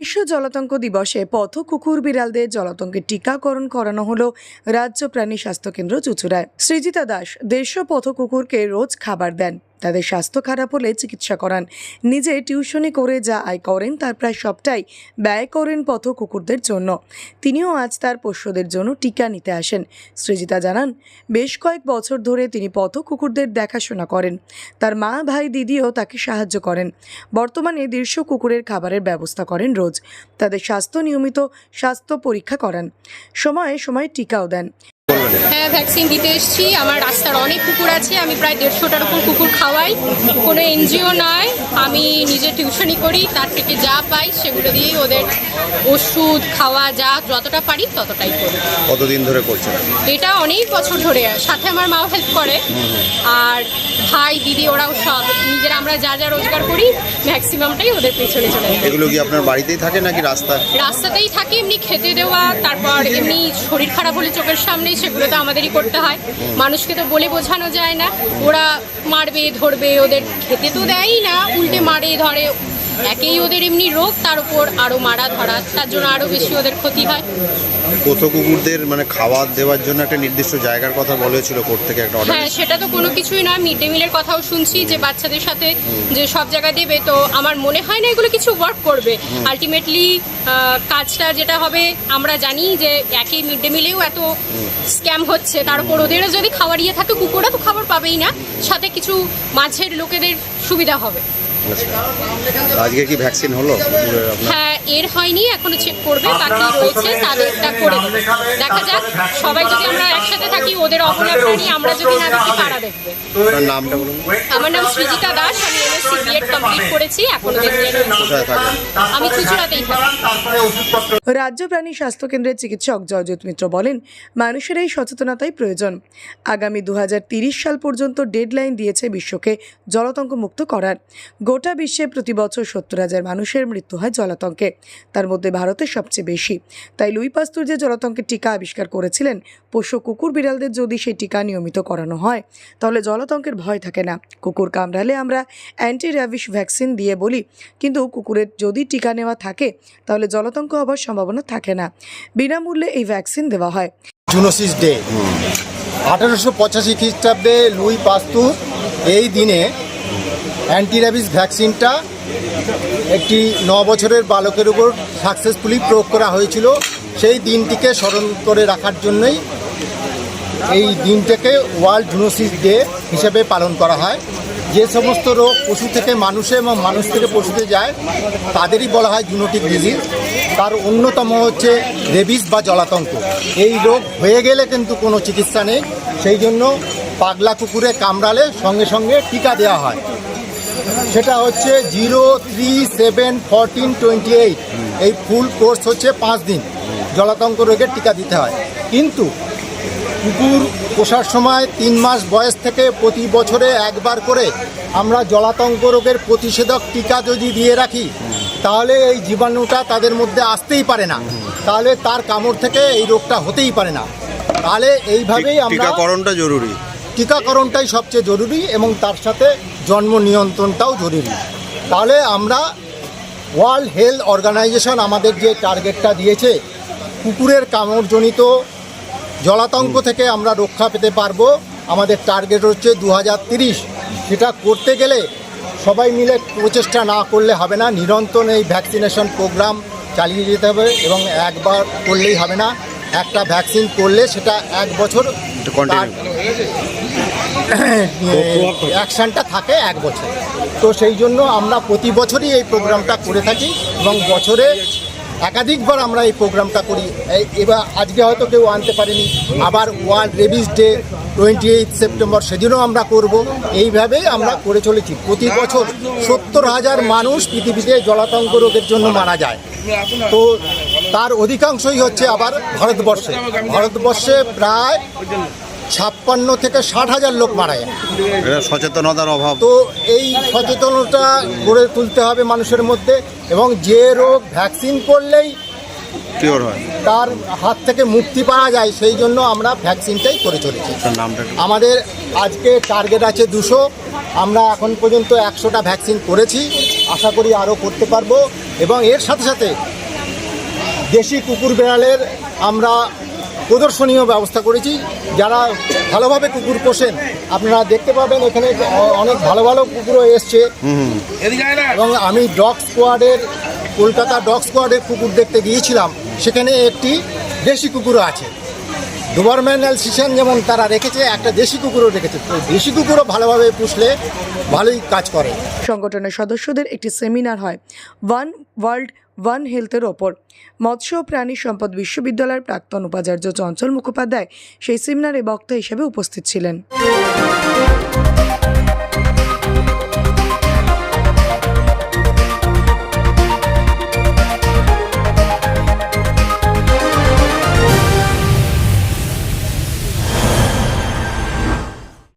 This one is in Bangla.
বিশ্ব জলাতঙ্ক দিবসে পথ কুকুর বিড়ালদের জলাতঙ্কের টিকাকরণ করানো হলো রাজ্য প্রাণী স্বাস্থ্য কেন্দ্র চুচুড়ায়। সৃজিতা দাস দেড়শো পথ কুকুরকে রোজ খাবার দেন। তাদের স্বাস্থ্য খারাপ হলে চিকিৎসা করান। নিজে টিউশনি করে যা আয় করেন, তার প্রায় সবটাই ব্যয় করেন পথ কুকুরদের জন্য। তিনিও আজ তার পোষ্যদের জন্য টিকা নিতে আসেন। সৃজিতা জানান, বেশ কয়েক বছর ধরে তিনি পথ কুকুরদের দেখাশোনা করেন। তার মা, ভাই, দিদিও তাকে সাহায্য করেন। বর্তমানে দেড়শো কুকুরের খাবারের ব্যবস্থা করেন রোজ। তাদের স্বাস্থ্য নিয়মিত স্বাস্থ্য পরীক্ষা করান। সময়ে সময়ে টিকাও দেন। হ্যাঁ ভ্যাকসিন দিতে এসেছি। আমার রাস্তার অনেক কুকুর আছে আমি প্রায় দেড়শোটার উপর কুকুর খাওয়াই। কোনো এনজিও নয় আমি নিজে টিউশনি করি তার থেকে যা পাই সেগুলো দিয়েই ওদের ওষুধ খাওয়া যা যতটা পারি ততটাই করি। কতদিন ধরে করছেন? এটা অনেক বছর ধরে সাথে আমার মাও হেল্প করে। আর ভাই দিদি ওরাও সব আমরা যা যা রোজগার করি ম্যাক্সিমামটাই ওদের পেছনে চলে যায় এগুলো কি আপনার বাড়িতেই থাকে নাকি রাস্তা? রাস্তাতেই থাকে এমনি খেতে দেওয়া তারপর এমনি শরীর খারাপ হলে চোখের সামনেই সেগুলো তো আমাদেরই করতে হয়। মানুষকে তো বলে বোঝানো যায় না। ওরা মারবে ধরবে ওদের খেতে তো দেয়ই না উল্টে মারে ধরে একেই ওদের এমনি রোগ তার উপর আরও মারা ধরা তার জন্য আরও বেশি ওদের ক্ষতি হয়। পথ কুকুরদের মানে খাবার দেওয়ার জন্য একটা নির্দিষ্ট জায়গার কথা বলেছিল কোর্ট থেকে একটা অর্ডার হ্যাঁ সেটা তো কোনো কিছুই নয় মিড ডে মিলের কথাও শুনছি যে বাচ্চাদের সাথে যে সব জায়গা দেবে তো আমার মনে হয় না এগুলো কিছু ওয়ার্ক করবে। আলটিমেটলি কাজটা যেটা হবে আমরা জানি যে একই মিড ডে মিলেও এত স্ক্যাম হচ্ছে তার উপর ওদেরও যদি খাবার ইয়ে থাকে কুকুররা তো খাবার পাবেই না। সাথে কিছু মাঝের লোকেদের সুবিধা হবে। আজকে কি ভ্যাকসিন হলো? হ্যাঁ এর হয়নি এখনও চেক করবে বাকি রয়েছে তাদেরটা করে দেখা যাক সবাই যদি আমরা একসাথে থাকি ওদের অবলা প্রাণী আমরা যদি না দেখি তারা দেখবে। নামটা বলুন। আমার নাম সৃজিতা দাস আমি এমএসসি বিএড কমপ্লিট করেছি এখনও আমি চুচুড়াতেই থাকি রাজ্য প্রাণী স্বাস্থ্য কেন্দ্রের চিকিৎসক জয়জিৎ মিত্র বলেন মানুষের এই সচেতনতাই প্রয়োজন। আগামী দু সাল পর্যন্ত ডেডলাইন দিয়েছে বিশ্বকে জলাতঙ্ক মুক্ত করার। গোটা বিশ্বে প্রতি বছর সত্তর হাজার মানুষের মৃত্যু হয় জলাতঙ্কে। তার মধ্যে ভারতের সবচেয়ে বেশি। তাই লুই পাস্তুর যে জলাতঙ্কের টিকা আবিষ্কার করেছিলেন পোষ্য কুকুর বিড়ালদের যদি সেই টিকা নিয়মিত করানো হয় তাহলে জলাতঙ্কের ভয় থাকে না। কুকুর কামড়ালে আমরা অ্যান্টি র্যাবিস ভ্যাকসিন দিয়ে বলি কিন্তু কুকুরের যদি টিকা নেওয়া থাকে তাহলে জলাতঙ্ক হবার সম্ভাবনা থাকে না। বিনামূল্যে এই ভ্যাকসিন দেওয়া হয়। Zoonosis day. আঠারোশো পঁচাশি খ্রিস্টাব্দে লুই পাস্তুর এই দিনে অ্যান্টিরাবিস ভ্যাকসিনটা একটি ন বছরের বালকের উপর সাকসেসফুলি প্রয়োগ করা হয়েছিল। সেই দিনটিকে স্মরণ করে রাখার জন্যই এই দিনটাকে ওয়ার্ল্ড জুনোসিস ডে হিসেবে পালন করা হয়। যে সমস্ত রোগ পশু থেকে মানুষে এবং মানুষ থেকে পশুতে যায়, তাদেরই বলা হয় জুনোটিক ডিজিজ। তার অন্যতম হচ্ছে রেবিস বা জলাতঙ্ক। এই রোগ হয়ে গেলে কিন্তু কোনো চিকিৎসা নেই। সেই জন্য পাগলা কুকুরে কামড়ালে সঙ্গে সঙ্গে টিকা দেওয়া হয়। সেটা হচ্ছে zero three seven fourteen twenty eight. এই ফুল কোর্স হচ্ছে পাঁচ দিন। জলাতঙ্ক রোগের টিকা দিতে হয়। কিন্তু কুকুর পোষার সময় তিন মাস বয়স থেকে প্রতি বছরে একবার করে আমরা জলাতঙ্ক রোগের প্রতিষেধক টিকা যদি দিয়ে রাখি তাহলে এই জীবাণুটা তাদের মধ্যে আসতেই পারে না। তাহলে তার কামড় থেকে এই রোগটা হতেই পারে না। তাহলে এইভাবেই আমরা টিকাকরণটা জরুরি। টিকাকরণটাই সবচেয়ে জরুরি এবং তার সাথে জন্ম নিয়ন্ত্রণটাও জরুরি। তাহলে আমরা ওয়ার্ল্ড হেলথ অর্গানাইজেশন আমাদের যে টার্গেটটা দিয়েছে কুকুরের কামড়জনিত জলাতঙ্ক থেকে আমরা রক্ষা পেতে পারব। আমাদের টার্গেট হচ্ছে দু সেটা করতে গেলে সবাই মিলে প্রচেষ্টা না করলে হবে না। নিরন্তর এই ভ্যাকসিনেশন প্রোগ্রাম চালিয়ে যেতে হবে এবং একবার করলেই হবে না। একটা ভ্যাকসিন করলে সেটা এক বছর অ্যাকশানটা থাকে এক বছর। তো সেই জন্য আমরা প্রতি বছরই এই প্রোগ্রামটা করে থাকি এবং বছরে একাধিকবার আমরা এই প্রোগ্রামটা করি। এবার আজকে হয়তো কেউ আনতে পারেনি। আবার world rabies day twenty eight September সেদিনও আমরা করব। এইভাবেই আমরা করে চলেছি। প্রতি বছর সত্তর হাজার মানুষ পৃথিবীতে জলাতঙ্ক রোগের জন্য মারা যায়। তো তার অধিকাংশই হচ্ছে আবার ভারতবর্ষে। ভারতবর্ষে প্রায় ছাপ্পান্ন থেকে ষাট হাজার লোক মারা যায়। সচেতনতার অভাব। তো এই সচেতনতা গড়ে তুলতে হবে মানুষের মধ্যে এবং যে রোগ ভ্যাকসিন করলেই কিওর হয়। তার হাত থেকে মুক্তি পাওয়া যায় সেই জন্য আমরা ভ্যাকসিনটাই করে চলেছি। আমাদের আজকে টার্গেট আছে দুশো। আমরা এখন পর্যন্ত একশোটা ভ্যাকসিন করেছি। আশা করি আরও করতে পারব। এবং এর সাথে সাথে দেশি কুকুর বিড়ালের আমরা প্রদর্শনীয় ব্যবস্থা করেছি। যারা ভালোভাবে কুকুর পোষেন, আপনারা দেখতে পাবেন এখানে অনেক ভালো ভালো কুকুরও এসছে। এবং আমি ডগ স্কোয়াডের, কলকাতা ডগ স্কোয়াডের কুকুর দেখতে গিয়েছিলাম। সেখানে একটি দেশি কুকুরও আছে। গভর্নমেন্ট অ্যালসিশন যেমন তারা রেখেছে, একটা দেশি কুকুরও রেখেছে। দেশি কুকুরও ভালোভাবে পুষলে ভালোই কাজ করে। সংগঠনের সদস্যদের একটি সেমিনার হয় ওয়ান ওয়ার্ল্ড ওয়ান হেলথের ওপর। মৎস্য প্রাণী সম্পদ বিশ্ববিদ্যালয়ের প্রাক্তন উপাচার্য চঞ্চল মুখোপাধ্যায় সেই সেমিনারে বক্তা হিসেবে উপস্থিত ছিলেন।